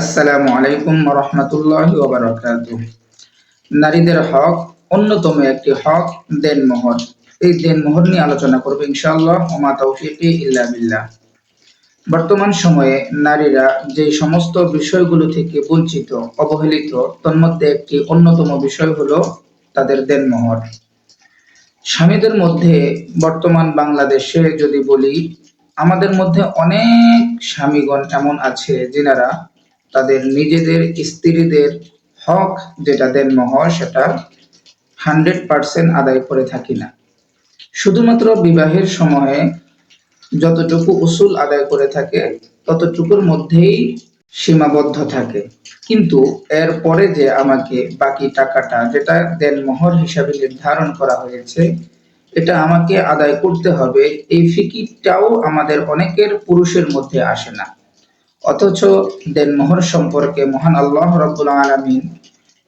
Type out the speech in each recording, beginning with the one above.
আসসালামু আলাইকুম রহমতুল্লাহ নারীদের হক অন্যতম একটি হক, দেনমোহর। এই দেনমোহর নিয়ে আলোচনা করব ইনশাআল্লাহ, ওমা তৌফিকি ইল্লা বিল্লাহ। বর্তমান সময়ে নারীরা যে সমস্ত বিষয়গুলো থেকে বঞ্চিত, অবহেলিত তন্মধ্যে একটি অন্যতম বিষয় হলো তাদের দেনমোহর। স্বামীদের মধ্যে বর্তমান বাংলাদেশে যদি বলি, আমাদের মধ্যে অনেক স্বামীগণ এমন আছে, যিনারা তাদের নিজেদের স্ত্রীদের হক যেটা দেন মহর, সেটা হান্ড্রেড পার্সেন্ট আদায় করে থাকি না। শুধুমাত্র বিবাহের সময়ে যতটুকু উসুল আদায় করে থাকে, ততটুকুর মধ্যেই সীমাবদ্ধ থাকে। কিন্তু এর পরে যে আমাকে বাকি টাকাটা যেটা দেন মোহর হিসাবে নির্ধারণ করা হয়েছে, এটা আমাকে আদায় করতে হবে, এই ফিকিরটাও আমাদের অনেকের পুরুষের মধ্যে আসে না। অথচ দেনমোহর সম্পর্কে মহান আল্লাহ রব্বুল আলমিন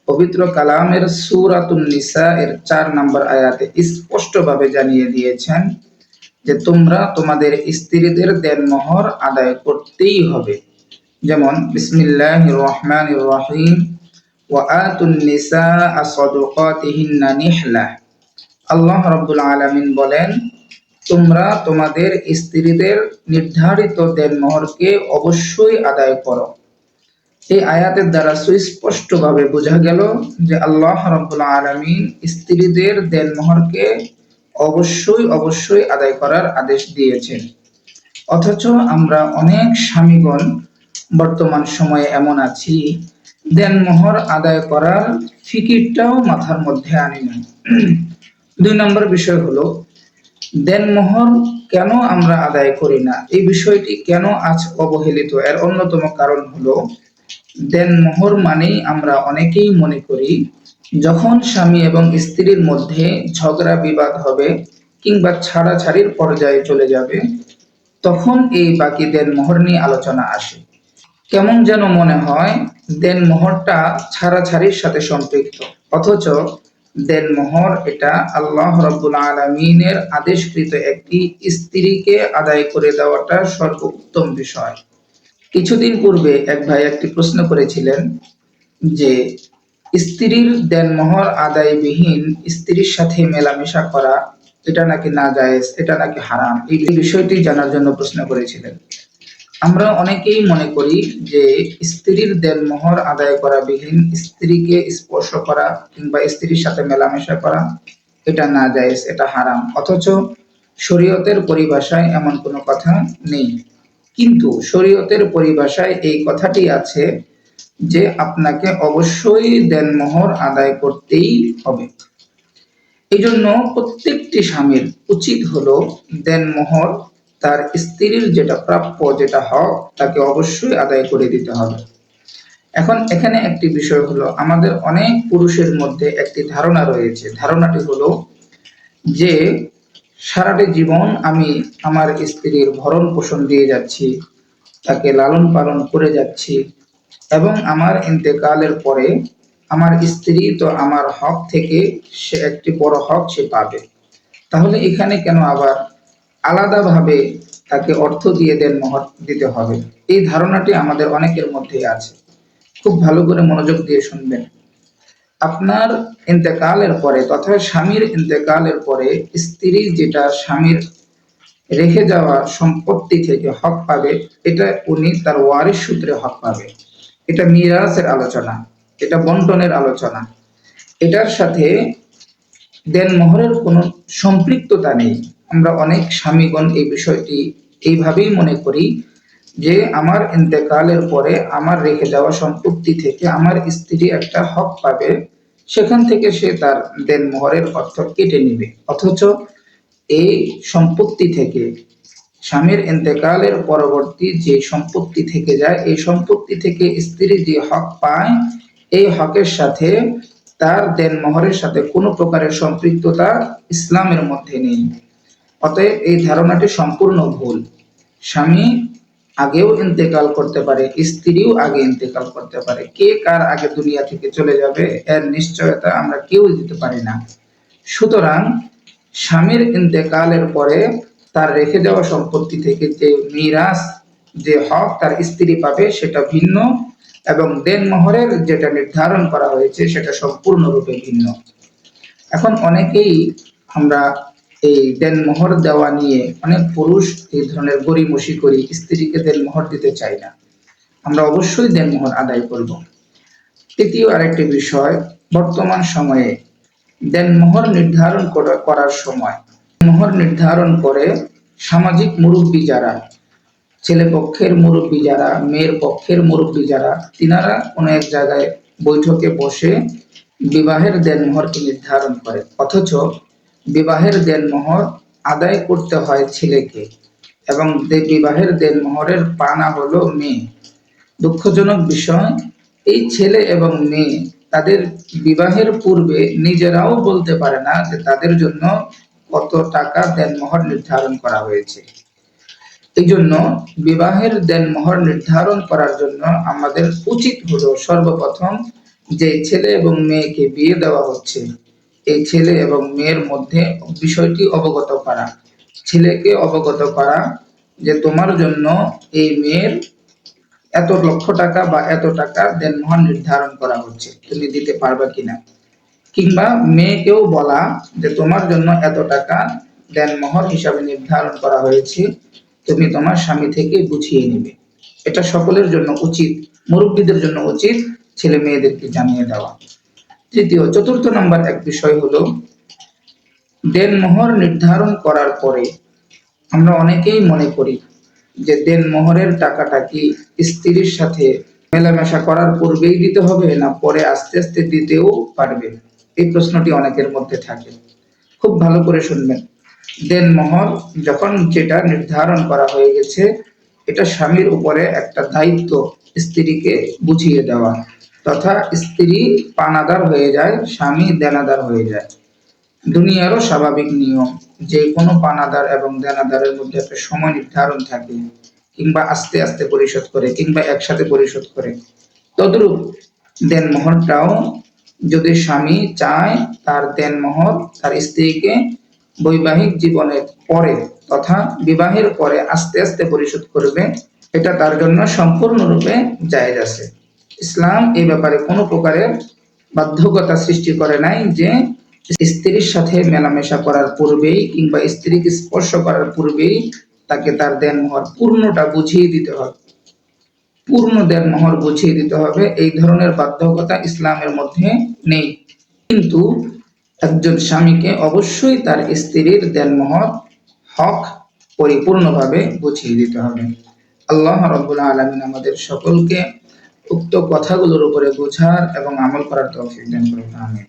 পবিত্র কালামের সুরাতুন নিসা এর চার নম্বর আয়াতে স্পষ্টভাবে জানিয়ে দিয়েছেন যে তোমরা তোমাদের স্ত্রীদের দেনমোহর আদায় করতেই হবে। যেমন বিসমিল্লাহ রহমান রহিম আল্লাহ রব্বুল আলমিন বলেন তোমরা তোমাদের স্ত্রীদের নির্ধারিত দেন দেনমোহরকে অবশ্যই আদায় করো। এই আয়াতের দ্বারা সুস্পষ্টভাবে বোঝা গেল যে আল্লাহ রব্বুল আলমিন স্ত্রীদের দেনমোহরকে অবশ্যই অবশ্যই আদায় করার আদেশ দিয়েছেন। অথচ আমরা অনেক স্বামীগণ বর্তমান সময়ে এমন আছি দেনমোহর আদায় করার ফিকিরটাও মাথার মধ্যে আনি না দুই নম্বর বিষয় হলো দেনমোহর কেন আমরা আদায় করি না? এই বিষয়টি কেন আজ অবহেলিত? এর অন্যতম কারণ হলো দেনমোহর মানেই আমরা অনেকেই মনে করি, যখন স্বামী এবং স্ত্রীর মধ্যে ঝগড়া বিবাদ হবে কিংবা ছাড়াছাড়ির পর্যায়ে চলে যাবে, তখন এই বাকি দেনমোহর নিয়ে আলোচনা আসে। কেমন যেন মনে হয় দেনমোহরটা ছাড়াছাড়ির সাথে সম্পৃক্ত, অথচ দেনমোহর এটা আল্লাহ রব্বুল আলমিনের আদেশকৃত একটি স্ত্রীকে আদায় করে দেওয়াটা সর্বোত্তম বিষয়। কিছুদিন পূর্বে এক ভাই একটি প্রশ্ন করেছিলেন যে, স্ত্রীর দেন দেনমোহর আদায়বিহীন স্ত্রীর সাথে মেলামেশা করা এটা নাকি না যায় এটা নাকি হারাম? এই বিষয়টি জানার জন্য প্রশ্ন করেছিলেন। আমরা অনেকেই মনে করি যে স্ত্রীর দেনমোহর আদায় করা বিহীন স্ত্রীকে স্পর্শ করা কিংবা স্ত্রীর সাথে মেলামেশা করা, এটা না যায় এটা হারাম। অথচ শরীয়তের পরিভাষায় এমন কোনো কথা নেই। কিন্তু শরীয়তের পরিভাষায় এই কথাটি আছে যে আপনাকে অবশ্যই দেনমোহর আদায় করতেই হবে। এই জন্য প্রত্যেকটি স্বামীর উচিত হলো দেনমোহর তার স্ত্রীর যেটা প্রাপ্য যেটা হক, তাকে অবশ্যই আদায় করে দিতে হবে। এখন এখানে একটি বিষয় হলো, আমাদের অনেক পুরুষের মধ্যে একটি ধারণা রয়েছে। ধারণাটি হলো যে, সারাটি জীবন আমি আমার স্ত্রীর ভরণ পোষণ দিয়ে যাচ্ছি, তাকে লালন পালন করে যাচ্ছি এবং আমার ইন্তেকালের পরে আমার স্ত্রী তো আমার হক থেকে সে একটি বড় হক সে পাবে। তাহলে এখানে কেন আবার আলাদাভাবে তাকে অর্থ দিয়ে দেন, মহৎ দিতে হবে। এই ধারণাটি আমাদের অনেকের মধ্যেই আছে। খুব ভালো করে মনোযোগ দিয়ে শুনবেন। আপনার ইন্তেকালের পরে তথা স্বামীর ইন্তেকালের পরে স্ত্রী যেটা স্বামীর রেখে যাওয়া সম্পত্তি থেকে হক পাবে, এটা উনি তার ওয়ারিশ সূত্রে হক পাবে। এটা মিরাসের আলোচনা, এটা বন্টনের আলোচনা। এটার সাথে দেন মোহরের কোনো সম্পৃক্ততা নেই। আমরা অনেক স্বামীগণ এই বিষয়টি এইভাবেই মনে করি যে আমার ইন্তেকালের পরে আমার রেখে যাওয়া সম্পত্তি থেকে আমার স্ত্রী একটা হক পাবে, সেখান থেকে সে তার দেন মোহরের অর্থ কেটে নিবে। অথচ এই সম্পত্তি থেকে, স্বামীর ইন্তেকালের পরবর্তী যে সম্পত্তি থেকে যায়, এই সম্পত্তি থেকে স্ত্রী যে হক পায়, এই হকের সাথে তার দেন মোহরের সাথে কোনো প্রকারের সম্পৃক্ততা ইসলামের মধ্যে নেই। অতএব এই ধারণাটি সম্পূর্ণ ভুল। স্বামী আগেও ইন্তেকাল করতে পারে, স্ত্রীও আগে ইন্তেকাল করতে পারে। কে কার আগে দুনিয়া থেকে চলে যাবে, এর নিশ্চয়তা আমরা কেউ দিতে পারি না। সুতরাং স্বামীর ইন্তেকালের পরে তার রেখে যাওয়া সম্পত্তি থেকে যে মিরাস যে হক তার স্ত্রী পাবে, সেটা ভিন্ন এবং দেনমোহরের যেটা নির্ধারণ করা হয়েছে, সেটা সম্পূর্ণরূপে ভিন্ন। এখন অনেকেই আমরা এই দেনমোহর দেওয়া নিয়ে অনেক পুরুষ এই ধরনের গরিমসি করি, স্ত্রীকে দেনমোহর দিতে চাই না। আমরা অবশ্যই দেনমোহর আদায় করব। তৃতীয় আরেকটি বিষয়, বর্তমান সময়ে দেনমোহর নির্ধারণ করার সময় মোহর নির্ধারণ করে সামাজিক মুরব্বী যারা, ছেলে পক্ষের মুরব্বী যারা, মেয়ের পক্ষের মুরব্বী যারা, তিনারা কোনো এক জায়গায় বৈঠকে বসে বিবাহের দেনমোহরকে নির্ধারণ করে। অথচ বিবাহের দেনমোহর আদায় করতে হয় ছেলেকে এবং বিবাহের দেনমোহরের পানা হলো মেয়ে। দুঃখজনক বিষয়, এই ছেলে এবং মেয়ে তাদের বিবাহের পূর্বে নিজেরাও বলতে পারে না যে তাদের জন্য কত টাকা দেনমোহর নির্ধারণ করা হয়েছে। এই জন্য বিবাহের দেনমোহর নির্ধারণ করার জন্য আমাদের উচিত হলো সর্বপ্রথম যে ছেলে এবং মেয়েকে বিয়ে দেওয়া হচ্ছে। এই ছেলে এবং মেয়ের মধ্যে বিষয়টি অবগত করা। ছেলেকে অবগত করা যে তোমার জন্য এই মেয়ের এত লক্ষ টাকা বা এত টাকা দেনমোহর নির্ধারণ করা হচ্ছে। তুমি দিতে পারবে কিনা? কিংবা মেয়েকেও বলা যে তোমার জন্য এত টাকা দেনমোহর হিসাবে নির্ধারণ করা হয়েছে, তুমি তোমার স্বামী থেকে বুঝিয়ে নেবে। এটা সকলের জন্য উচিত, মুরব্বীদের জন্য উচিত ছেলে মেয়েদেরকে জানিয়ে দেওয়া। তৃতীয়, চতুর্থ নাম্বার এক বিষয় হলো দেনমোহর নির্ধারণ করার পরে আমরা অনেকেই মনে করি যে দেনমোহরের টাকাটা কি স্ত্রীর সাথে মেলামেশা করার পূর্বেই দিতে হবে না পরে আস্তে আস্তে দিতেও পারবে? এই প্রশ্নটি অনেকের মধ্যে থাকে। খুব ভালো করে শুনবেন। দেন দেনমোহর যখন যেটা নির্ধারণ করা হয়ে গেছে, এটা স্বামীর উপরে একটা দায়িত্ব স্ত্রীকে বুঝিয়ে দেওয়া। তথা স্ত্রী পানাদার হয়ে যায়, স্বামী দেনাদার হয়ে যায়। দুনিয়ারও স্বাভাবিক নিয়ম, যে কোনো পানাদার এবং দেনাদারের মধ্যে একটা সময় নির্ধারণ থাকে, কিংবা আস্তে আস্তে পরিশোধ করে, কিংবা একসাথে পরিশোধ করে। তদ্রূপ দেনমোহরটাও যদি স্বামী চায়, তার দেনমোহর তার স্ত্রীকে বৈবাহিক জীবনের পরে তথা বিবাহের পরে আস্তে আস্তে পরিশোধ করবে, এটা তার জন্য সম্পূর্ণরূপে জায়েজ আছে। ইসলাম এই ব্যাপারে কোনো প্রকারের বাধ্যকতা সৃষ্টি করে নাই যে স্ত্রীর সাথে মেলামেশা করার পূর্বেই কিংবা স্ত্রীকে স্পর্শ করার পূর্বেই তাকে তার দেনমোহর পূর্ণটা বুঝিয়ে দিতে হবে। পূর্ণ দেনমোহর বুঝিয়ে দিতে হবে। এই ধরনের বাধ্যকতা ইসলামের মধ্যে নেই। কিন্তু একজন স্বামীকে অবশ্যই তার স্ত্রীর দেনমোহর হক পরিপূর্ণভাবে বুঝিয়ে দিতে হবে। আল্লাহ রব্বুল আলমিন আমাদের সকলকে উক্ত কথাগুলোর উপরে বোঝার এবং আমল করার তৌফিক দান করুন আমিন।